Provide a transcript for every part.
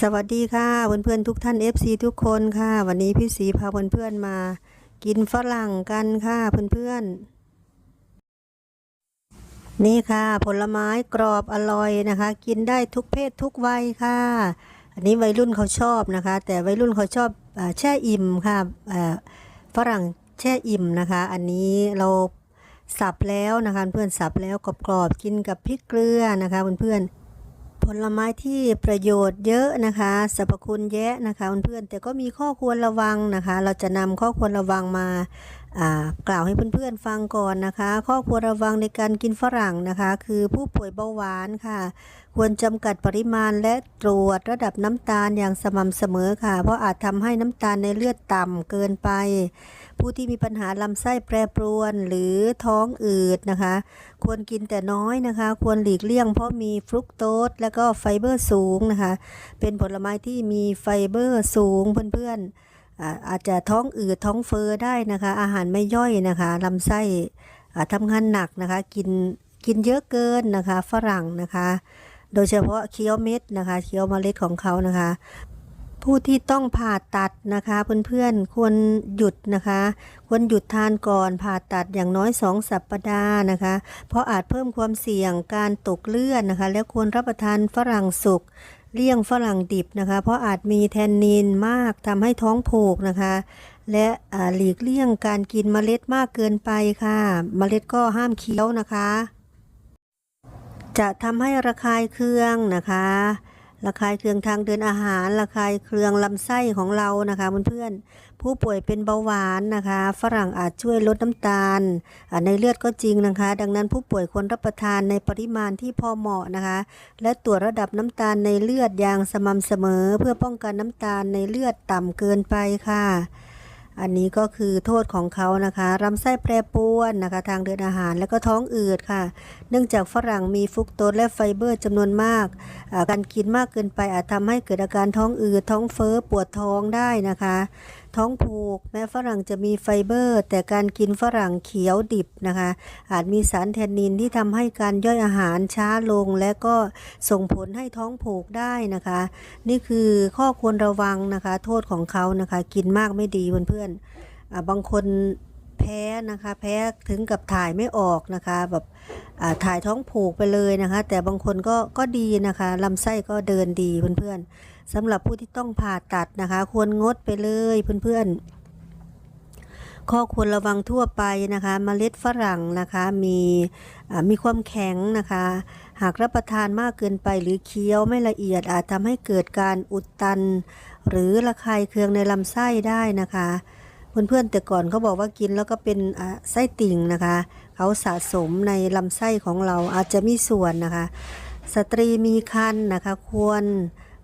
สวัสดีค่ะเพื่อนๆทุกท่าน FC ทุกคนค่ะ วันนี้พี่สีพาเพื่อนๆมา กินฝรั่งกันค่ะเพื่อนๆ นี่ค่ะ ผลไม้กรอบอร่อยนะคะ กินได้ทุกเพศทุกวัยค่ะ อันนี้วัยรุ่นเขาชอบนะคะ แต่วัยรุ่นเขาชอบอแช่อิ่มค่ะฝรั่งแช่อิ่มนะคะ อันนี้เราสับแล้วนะคะเพื่อนสับแล้วกรอบๆกินกับพริกเกลือนะคะเพื่อนๆ ผลไม้ที่ประโยชน์เยอะนะคะสรรพคุณแยะนะคะเพื่อนๆแต่ก็มีข้อควรระวังนะคะ เราจะนำข้อควรระวังมาอ่ากล่าวให้เพื่อนๆฟังก่อนนะคะ ข้อควรระวังในการกินฝรั่งนะคะ คือผู้ป่วยเบาหวานค่ะ ควรจำกัดปริมาณและตรวจระดับน้ำตาลอย่างสม่ำเสมอค่ะ เพราะอาจทำให้น้ำตาลในเลือดต่ำเกินไป ผู้ที่มีปัญหาลำไส้แปรปรวนหรือท้องอืดนะคะ ควรกินแต่น้อยนะคะ ควรหลีกเลี่ยงเพราะมีฟรุกโตสและก็ไฟเบอร์สูงนะคะ เป็นผลไม้ที่มีไฟเบอร์สูงเพื่อนๆอาจจะท้องอืดท้องเฟอ้อได้นะคะ อาหารไม่ย่อยนะคะลำไส้ทำงานหนักนะคะ กินกินเยอะเกินนะคะ ฝรั่งนะคะ โดยเฉพาะเคี้ยวเม็ดนะคะ เคี้ยวเมล็ดของเขานะคะ ผู้ที่ต้องผ่าตัดนะคะเพื่อนๆควรหยุดนะคะควรหยุดทานก่อนผ่าตัดอย่างน้อย 2 สัปดาห์นะคะ เพราะอาจเพิ่มความเสี่ยงการตกเลือดนะคะ และควรรับประทานฝรั่งสุกเลี่ยงฝรั่งดิบนะคะ เพราะอาจมีแทนนินมากทำให้ท้องผูกนะคะ และหลีกเลี่ยงการกินเมล็ดมากเกินไปค่ะ เมล็ดก็ห้ามเคี้ยวนะคะ จะทำให้ระคายเคืองนะคะ ระคายเคืองทางเดินอาหาร ระคายเคืองลำไส้ของเรานะคะเพื่อนๆผู้ป่วยเป็นเบาหวานนะคะ ฝรั่งอาจช่วยลดน้ำตาลในเลือดก็จริงนะคะ ดังนั้นผู้ป่วยควรรับประทานในปริมาณที่พอเหมาะนะคะ และตรวจระดับน้ำตาลในเลือดอย่างสม่ำเสมอ เพื่อป้องกันน้ำตาลในเลือดต่ำเกินไปค่ะ อันนี้ก็คือโทษของเขานะคะลำไส้แปรปรวนนะคะ ทางเดินอาหารแล้วก็ท้องอืดค่ะ เนื่องจากฝรั่งมีฟุกโตสและไฟเบอร์จำนวนมาก การกินมากเกินไปอาจทำให้เกิดอาการท้องอืดท้องเฟ้อปวดท้องได้นะคะ ท้องผูก แม้ฝรั่งจะมีไฟเบอร์ แต่การกินฝรั่งเขียวดิบนะคะ อาจมีสารแทนนินที่ทำให้การย่อยอาหารช้าลง และก็ส่งผลให้ท้องผูกได้นะคะ นี่คือข้อควรระวังนะคะ โทษของเขานะคะ กินมากไม่ดีเพื่อนๆบางคนแพ้นะคะ แพ้ถึงกับถ่ายไม่ออกนะคะ แบบถ่ายท้องผูกไปเลยนะคะ แต่บางคนก็ก็ดีนะคะลำไส้ก็เดินดีเพื่อนๆ สำหรับผู้ที่ต้องผ่าตัดนะคะ ควรงดไปเลยเพื่อนๆ ข้อควรระวังทั่วไปนะคะเมล็ดฝรั่งนะคะมีมีความแข็งนะคะ หากรับประทานมากเกินไปหรือเคี้ยวไม่ละเอียดอาจทำให้เกิดการอุดตัน หรือระคายเคืองในลำไส้ได้นะคะเพื่อนๆแต่ก่อนเขาบอกว่ากินแล้วก็เป็นไส้ติ่งนะคะ เขาสะสมในลำไส้ของเราอาจจะมีส่วนนะคะ สตรีมีครรภ์นะคะ ควร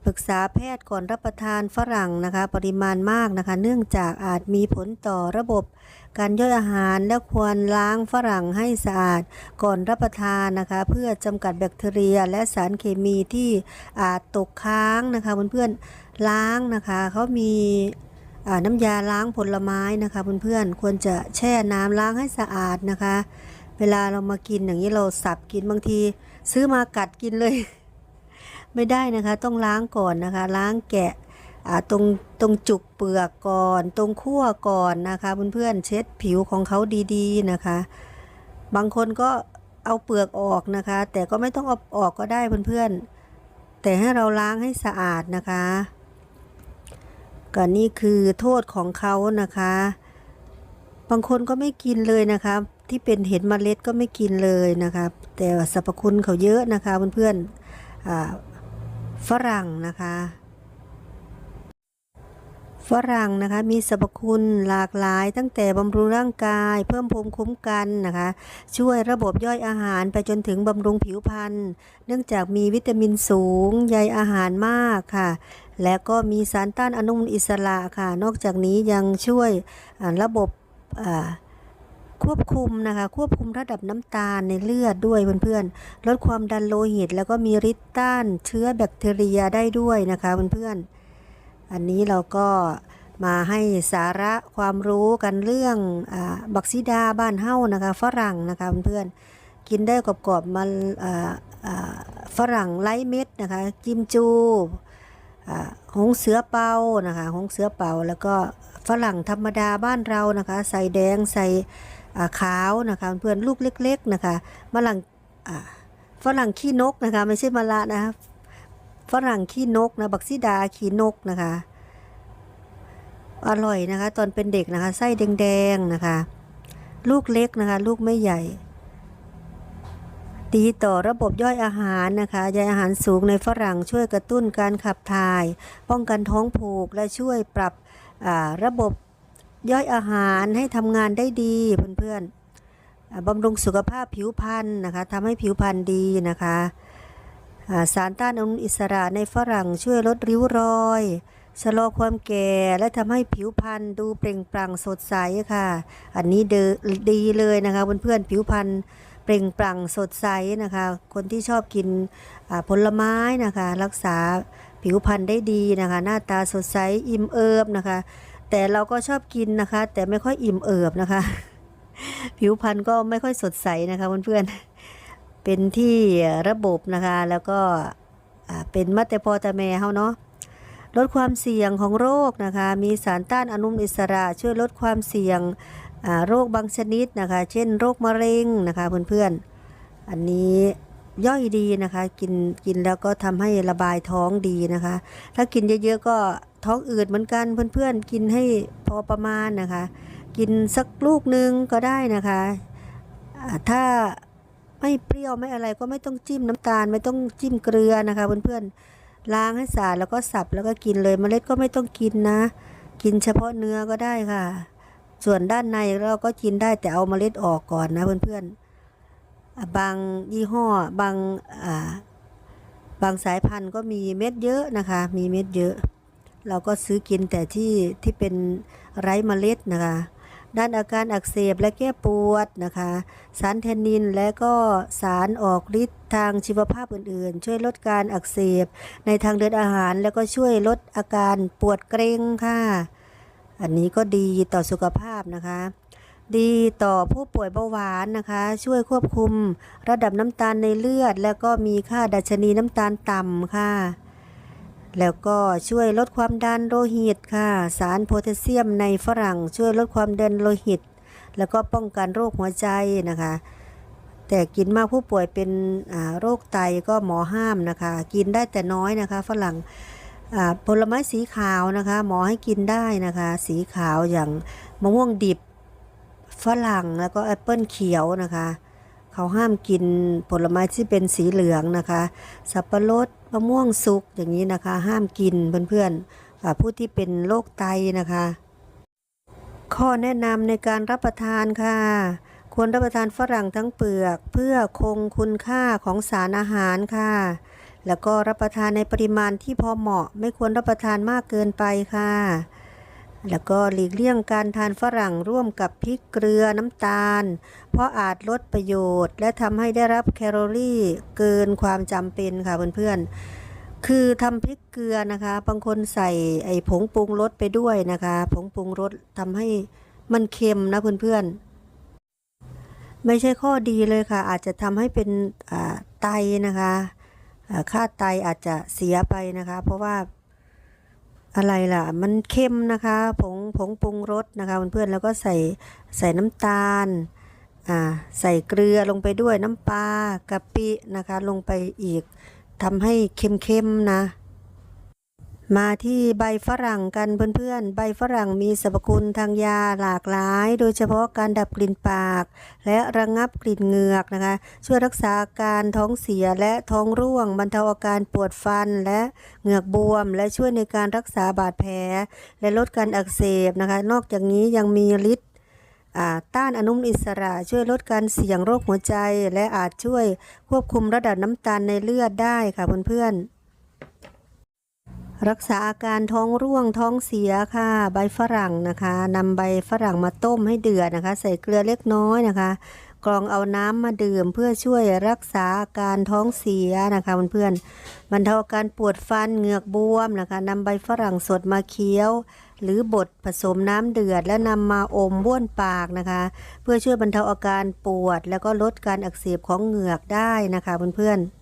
ปรึกษาแพทย์ก่อนรับประทานฝรั่งนะคะ ปริมาณมากนะคะ เนื่องจากอาจมีผลต่อระบบ การย่อยอาหารและควรล้างฝรั่งให้สะอาดก่อนรับประทานนะคะ เพื่อจำกัดแบคทีเรียและสารเคมีที่อาจตกค้างนะคะเพื่อนๆล้างนะคะเขามีน้ำยาล้างผลไม้นะคะเพื่อนๆควรจะแช่น้ำล้างให้สะอาดนะคะ เวลาเรามากินอย่างนี้เราสับกินบางที ซื้อมากัดกินเลย ไม่ได้นะคะต้องล้างก่อนนะคะ ล้างแกะตรงตรงจุกเปลือกก่อน ตรงขั้วก่อนนะคะเพื่อนๆเช็ดผิวของเขาดีๆนะคะ บางคนก็เอาเปลือกออกนะคะ แต่ก็ไม่ต้องเอาออกก็ได้เพื่อนๆ แต่ให้เราล้างให้สะอาดนะคะก็นี่คือโทษของเขานะคะ บางคนก็ไม่กินเลยนะคะที่เป็นเห็ดเมล็ดก็ไม่กินเลยนะคะแต่สรรพคุณเขาเยอะนะคะเพื่อนๆอ่า ฝรั่งนะคะ ฝรั่งนะคะมีสรรพคุณหลากหลายตั้งแต่บำรุงร่างกาย เพิ่มภูมิคุ้มกันนะคะ ช่วยระบบย่อยอาหารไปจนถึงบำรุงผิวพรรณเนื่องจากมีวิตามินสูงใยอาหารมากค่ะ และก็มีสารต้านอนุมูลอิสระค่ะ นอกจากนี้ยังช่วยระบบอ่า ควบคุมนะคะ ควบคุมระดับน้ำตาลในเลือดด้วยเพื่อนๆ ลดความดันโลหิต แล้วก็มีฤทธิ์ต้านเชื้อแบคทีเรียได้ด้วยนะคะเพื่อนๆ อันนี้เราก็มาให้สาระความรู้กันเรื่องอบักซิดาบ้านเฮ้านะคะฝรั่งนะคะเพื่อนๆ กินได้กรอบๆมาฝรั่งไร้เม็ดนะคะกิมจูหงเสือเปานะคะหงเสือเปาแล้วก็ฝรั่งธรรมดาบ้านเรานะคะ ใส่แดงใส่ ขาวนะคะ เพื่อนลูกเล็ก ๆนะคะฝรั่งฝรั่งขี้นกนะคะ ไม่ใช่มะละนะคะฝรั่งขี้นกนะบักซิดาขี้นกนะคะ อร่อยนะคะ ตอนเป็นเด็กนะคะไส้แดงๆนะคะ ลูกเล็กนะคะ ลูกไม่ใหญ่ดีต่อระบบย่อยอาหารนะคะใยอาหารสูงในฝรั่งช่วยกระตุ้นการขับถ่าย ป้องกันท้องผูกและช่วยปรับระบบ ย่อยอาหารให้ทำงานได้ดีเพื่อนๆบำรุงสุขภาพผิวพรรณนะคะทำให้ผิวพรรณดีนะคะสารต้านอนุมูลอิสระในฝรั่งช่วยลดริ้วรอยชะลอความแก่และทำให้ผิวพรรณดูเปล่งปลั่งสดใสค่ะ อันนี้เดดีเลยนะคะเพื่อนๆผิวพรรณเปล่งปลั่งสดใสนะคะ คนที่ชอบกินผลไม้นะคะ รักษาผิวพรรณได้ดีนะคะ หน้าตาสดใสอิ่มเอิบนะคะ แต่เราก็ชอบกินนะคะ แต่ไม่ค่อยอิ่มเอิบนะคะ ผิวพรรณก็ไม่ค่อยสดใสนะคะเพื่อนๆเป็นที่ระบบนะคะ แล้วก็เป็นมัตเตพอตาแมเฮาเนาะลดความเสี่ยงของโรคนะคะ มีสารต้านอนุมูลอิสระช่วยลดความเสี่ยงโรคบางชนิดนะคะ เช่นโรคมะเร็งนะคะเพื่อนๆ อันนี้ย่อยดีนะคะ กินกินแล้วก็ทำให้ระบายท้องดีนะคะ ถ้ากินเยอะๆก็ ท้องอืดเหมือนกันเพื่อนๆ กินให้พอประมาณนะคะ กินสักลูกหนึงก็ได้นะคะ ถ้าไม่เปรี้ยวไม่อะไรก็ไม่ต้องจิ้มน้ำตาล ไม่ต้องจิ้มเกลือนะคะเพื่อนๆล้างให้สะอาดแล้วก็สับแล้วก็กินเลยเมล็ดก็ไม่ต้องกินนะ กินเฉพาะเนื้อก็ได้ค่ะ ส่วนด้านในเราก็กินได้แต่เอาเมล็ดออกก่อนนะเพื่อนๆอะบางยี่ห้อบางบางสายพันธุ์ก็มีเม็ดเยอะนะคะ มีเม็ดเยอะ เราก็ซื้อกินแต่ที่ที่เป็นไร้เมล็ดนะคะ ด้านอาการอักเสบและแก้ปวดนะคะ สารแทนนินและก็สารออกฤทธิ์ทางชีวภาพอื่นๆ ช่วยลดการอักเสบในทางเดินอาหาร แล้วก็ช่วยลดอาการปวดเกร็งค่ะ อันนี้ก็ดีต่อสุขภาพนะคะดีต่อผู้ป่วยเบาหวานนะคะ ช่วยควบคุมระดับน้ำตาลในเลือด แล้วก็มีค่าดัชนีน้ำตาลต่ำค่ะ แล้วก็ช่วยลดความดันโลหิตค่ะ สารโพแทสเซียมในฝรั่งช่วยลดความดันโลหิต แล้วก็ป้องกันโรคหัวใจนะคะ แต่กินมากผู้ป่วยเป็นโรคไตก็หมอห้ามนะคะ กินได้แต่น้อยนะคะ ฝรั่งผลไม้สีขาวนะคะ หมอให้กินได้นะคะ สีขาวอย่างมะม่วงดิบฝรั่งแล้วก็แอปเปิลเขียวนะคะ เขาห้ามกินผลไม้ที่เป็นสีเหลืองนะคะ สับปะรดมะม่วงสุกอย่างนี้นะคะ ห้ามกินเพื่อนๆอ่าผู้ที่เป็นโรคไตนะคะ ข้อแนะนำในการรับประทานค่ะ ควรรับประทานฝรั่งทั้งเปลือกเพื่อคงคุณค่าของสารอาหารค่ะ แล้วก็รับประทานในปริมาณที่พอเหมาะ ไม่ควรรับประทานมากเกินไปค่ะ แล้วก็หลีกเลี่ยงการทานฝรั่งร่วมกับพริกเกลือน้ำตาล เพราะอาจลดประโยชน์ และทำให้ได้รับแคลอรี่เกินความจำเป็นค่ะเพื่อนๆ คือทำพริกเกลือนะคะบางคนใส่ไอ้ผงปรุงรสไปด้วยนะคะ ผงปรุงรสทำให้มันเค็มนะเพื่อนๆ ไม่ใช่ข้อดีเลยค่ะ อาจจะทำให้เป็นไตนะคะค่าไตอาจจะเสียไปนะคะ เพราะว่า อะไรล่ะ มันเค็มนะคะ ผงผงปรุงรสนะคะเพื่อนๆแล้วก็ใส่ใส่น้ำตาลอ่าใส่เกลือลงไปด้วยน้ำปลากะปินะคะ ลงไปอีกทำให้เค็มๆนะ มาที่ใบฝรั่งกันเพื่อนๆ ใบฝรั่งมีสรรพคุณทางยาหลากหลาย โดยเฉพาะการดับกลิ่นปาก และระงับกลิ่นเหงือกนะคะ ช่วยรักษาการท้องเสียและท้องร่วง บรรเทาอาการปวดฟันและเหงือกบวม และช่วยในการรักษาบาดแผล และลดการอักเสบนะคะ นอกจากนี้ยังมีฤทธิ์ต้านอนุมูลอิสระช่วยลดการเสี่ยงโรคหัวใจ และอาจช่วยควบคุมระดับน้ำตาลในเลือดได้ค่ะเพื่อนๆ รักษาอาการท้องร่วงท้องเสียค่ะ ใบฝรั่งนะคะนำใบฝรั่งมาต้มให้เดือดนะคะ ใส่เกลือเล็กน้อยนะคะ กรองเอาน้ำมาดื่มเพื่อช่วยรักษาอาการท้องเสียนะคะเพื่อนๆบรรเทาอาการปวดฟันเหงือกบวมนะคะนำใบฝรั่งสดมาเคี้ยว หรือบดผสมน้ำเดือด และนำมาอมบ้วนปากนะคะ เพื่อช่วยบรรเทาอาการปวด แล้วก็ลดการอักเสบของเหงือกได้นะคะเพื่อนๆ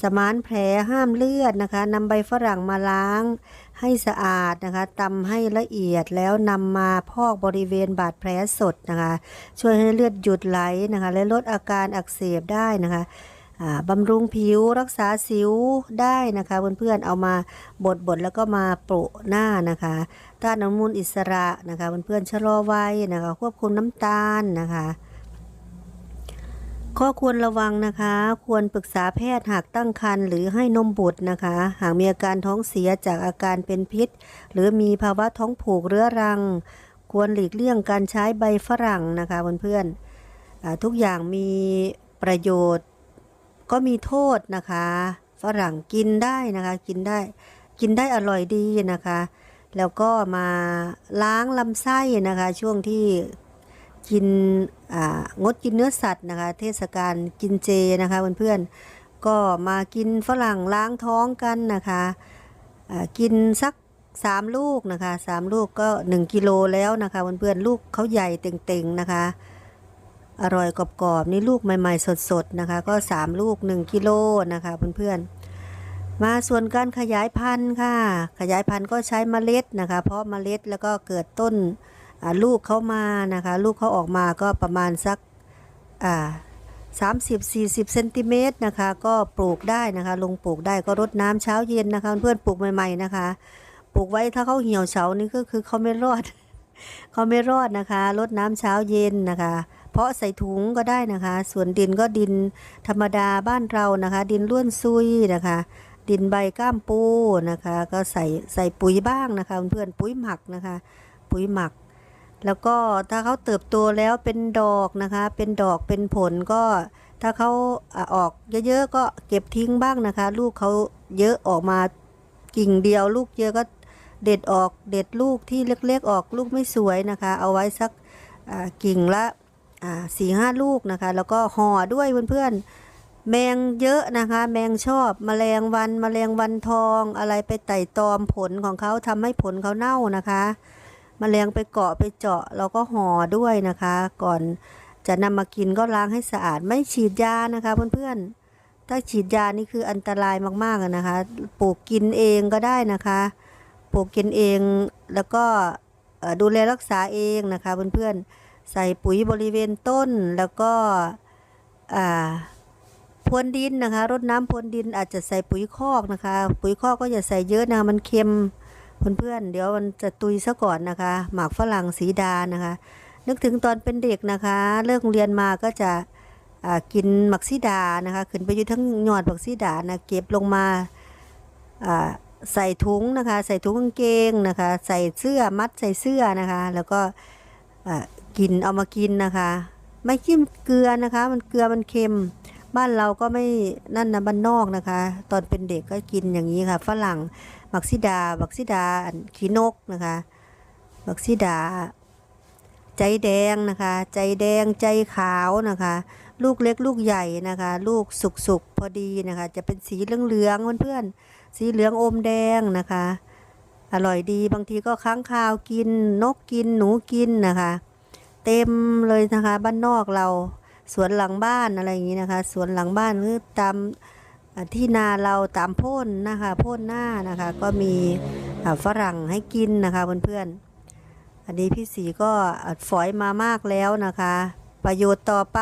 สมานแผลห้ามเลือดนะคะนำใบฝรั่งมาล้างให้สะอาดนะคะตำให้ละเอียดแล้วนำมาพอกบริเวณบาดแผลสดนะคะ ช่วยให้เลือดหยุดไหลนะคะ และลดอาการอักเสบได้นะคะบำรุงผิวรักษาสิวได้นะคะ เพื่อนๆเอามาบดบดๆแล้วก็มาโปะหน้านะคะต้านอนุมูลอิสระนะคะเพื่อนๆชะลอวัยนะคะ ควบคุมน้ำตาลนะคะ ข้อควรระวังนะคะ ควรปรึกษาแพทย์หากตั้งครรภ์หรือให้นมบุตรนะคะ หากมีอาการท้องเสียจากอาการเป็นพิษ หรือมีภาวะท้องผูกเรื้อรัง ควรหลีกเลี่ยงการใช้ใบฝรั่งนะคะเพื่อนๆทุกอย่างมีประโยชน์ก็มีโทษนะคะ ฝรั่งกินได้นะคะกินได้กินได้อร่อยดีนะคะ แล้วก็มาล้างลำไส้นะคะ ช่วงที่ กินงดกินเนื้อสัตว์นะคะ เทศกาลกินเจนะคะเพื่อนๆก็มากินฝรั่งล้างท้องกันนะคะกินสักสามลูกนะคะสามลูกก็หนึ่งกิโลแล้วนะคะเพื่อนๆลูกเขาใหญ่เต่งๆนะคะ อร่อยกรอบๆนี่ลูกใหม่ๆสดๆนะคะ ก็สามลูกหนึ่งกิโลนะคะเพื่อนๆมาส่วนการขยายพันธุ์ค่ะ ขยายพันธุ์ก็ใช้เมล็ดนะคะ เพราะเมล็ดแล้วก็เกิดต้น ลูกเขามานะคะ ลูกเขาออกมาก็ประมาณสักอ่าสามสิบสี่สิบเซนติเมตรนะคะ ก็ปลูกได้นะคะ ลงปลูกได้ก็รดน้ำเช้าเย็นนะคะ เพื่อนปลูกใหม่ ๆนะคะ ปลูกไว้ถ้าเขาเหี่ยวเฉานี่ก็คือเขาไม่รอดเขาไม่รอดนะคะรดน้ำเช้าเย็นนะคะ เพราะใส่ถุงก็ได้นะคะ ส่วนดินก็ดินธรรมดาบ้านเรานะคะ ดินล้วนซุยนะคะ ดินใบก้ามปูนะคะ ก็ใส่ใส่ปุ๋ยบ้างนะคะ เพื่อนปุ๋ยหมักนะคะ ปุ๋ยหมัก แล้วก็ถ้าเขาเติบโตแล้วเป็นดอกนะคะ เป็นดอกเป็นผลก็ ถ้าเขาออกเยอะๆก็เก็บทิ้งบ้างนะคะ ลูกเขาเยอะออกมากิ่งเดียว ลูกเยอะก็เด็ดออกเด็ดลูกที่เล็กๆออกลูกไม่สวยนะคะ เอาไว้สักกิ่งละสี่ห้าลูกนะคะ แล้วก็ห่อด้วยเพื่อนๆ แมงเยอะนะคะ แมงชอบแมลงวันแมลงวันทองอะไรไปไต่ตอมผลของเขาทำให้ผลเขาเน่านะคะ มแมลงไปเกาะไปเจาะเราก็ห่อด้วยนะคะ ก่อนจะนำมากินก็ล้างให้สะอาดไม่ฉีดยานะคะเพื่อนๆ ถ้าฉีดยานี่คืออันตรายมากๆนะคะปลูกกินเองก็ได้นะคะปลูกกินเองแล้วก็ดูแลรักษาเองนะคะเพื่อนๆ ใส่ปุ๋ยบริเวณต้นแล้วก็พรวนดินนะคะรดน้ำพรวนดินอาจจะใส่ปุ๋ยคอกนะคะ ปุ๋ยคอกก็อย่าใส่เยอะนะมันเค็ม เพื่อนๆเดี๋ยวมันจะตุยซะก่อนนะคะ หมากฝรั่งสีดานะคะ นึกถึงตอนเป็นเด็กนะคะ เลิกเรียนมาก็จะกินหมักซีดานะคะขึ้นไปอยู่ทั้งยอดหมักซีดานะเก็บลงมาใส่ถุงนะคะ ใส่ถุงกางเกงนะคะ ใส่เสื้อมัดใส่เสื้อนะคะ แล้วก็กินเอามากินนะคะ ไม่จิ้มเกลือนะคะ มันเกลือมันเค็มบ้านเราก็ไม่นั่นนะบ้านนอกนะคะ ตอนเป็นเด็กก็กินอย่างนี้ค่ะฝรั่ง บักซิดา บักซิดาอันขีนกนะคะ บักซิดา ใจแดงนะคะ ใจแดงใจขาวนะคะ ลูกเล็กลูกใหญ่นะคะ ลูกสุกๆพอดีนะคะ จะเป็นสีเหลืองๆเพื่อนๆสีเหลืองอมแดงนะคะ อร่อยดีบางทีก็ค้างคาวกินนกกินหนูกินนะคะ เต็มเลยนะคะ บ้านนอกเราสวนหลังบ้านอะไรอย่างนี้นะคะ สวนหลังบ้านหรือตาม ที่นาเราตามโพ่นนะคะโพ่นหน้านะคะ ก็มีฝรั่งให้กินนะคะเพื่อนๆอันนี้พี่สีก็ฝอยมามากแล้วนะคะ ประโยชน์ต่อไป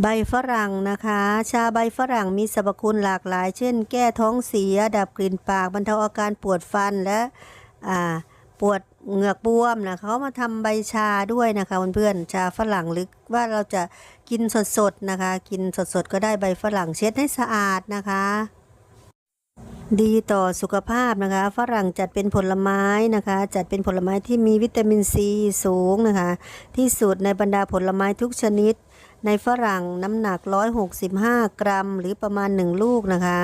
ใบฝรั่งนะคะ ชาใบฝรั่งมีสรรพคุณหลากหลาย เช่น แก้ท้องเสีย ดับกลิ่นปากบรรเทาอาการปวดฟันและอ่า ปวดเหงือกบวมนะเขามาทำใบชาด้วยนะคะเพื่อนๆชาฝรั่งหรือว่าเราจะกินสดๆนะคะ กินสดๆก็ได้ใบฝรั่งเช็ดให้สะอาดนะคะ ดีต่อสุขภาพนะคะ ฝรั่งจัดเป็นผลไม้นะคะ จัดเป็นผลไม้ที่มีวิตามินซีสูงนะคะ ที่สุดในบรรดาผลไม้ทุกชนิด ในฝรั่งน้ำหนัก 165 กรัม หรือประมาณ 1 ลูกนะคะ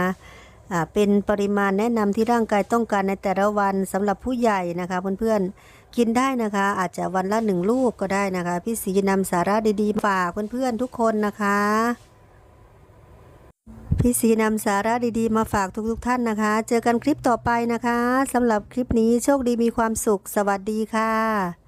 เป็นปริมาณแนะนำที่ร่างกายต้องการในแต่ละวันสำหรับผู้ใหญ่นะคะเพื่อนๆกินได้นะคะ อาจจะวันละหนึ่งลูกก็ได้นะคะ พี่สีนำสาระดีๆฝากเพื่อนๆทุกคนนะคะ พี่สีนำสาระดีๆ มาฝากทุกๆท่านนะคะ เจอกันคลิปต่อไปนะคะสำหรับคลิปนี้โชคดีมีความสุข สวัสดีค่ะ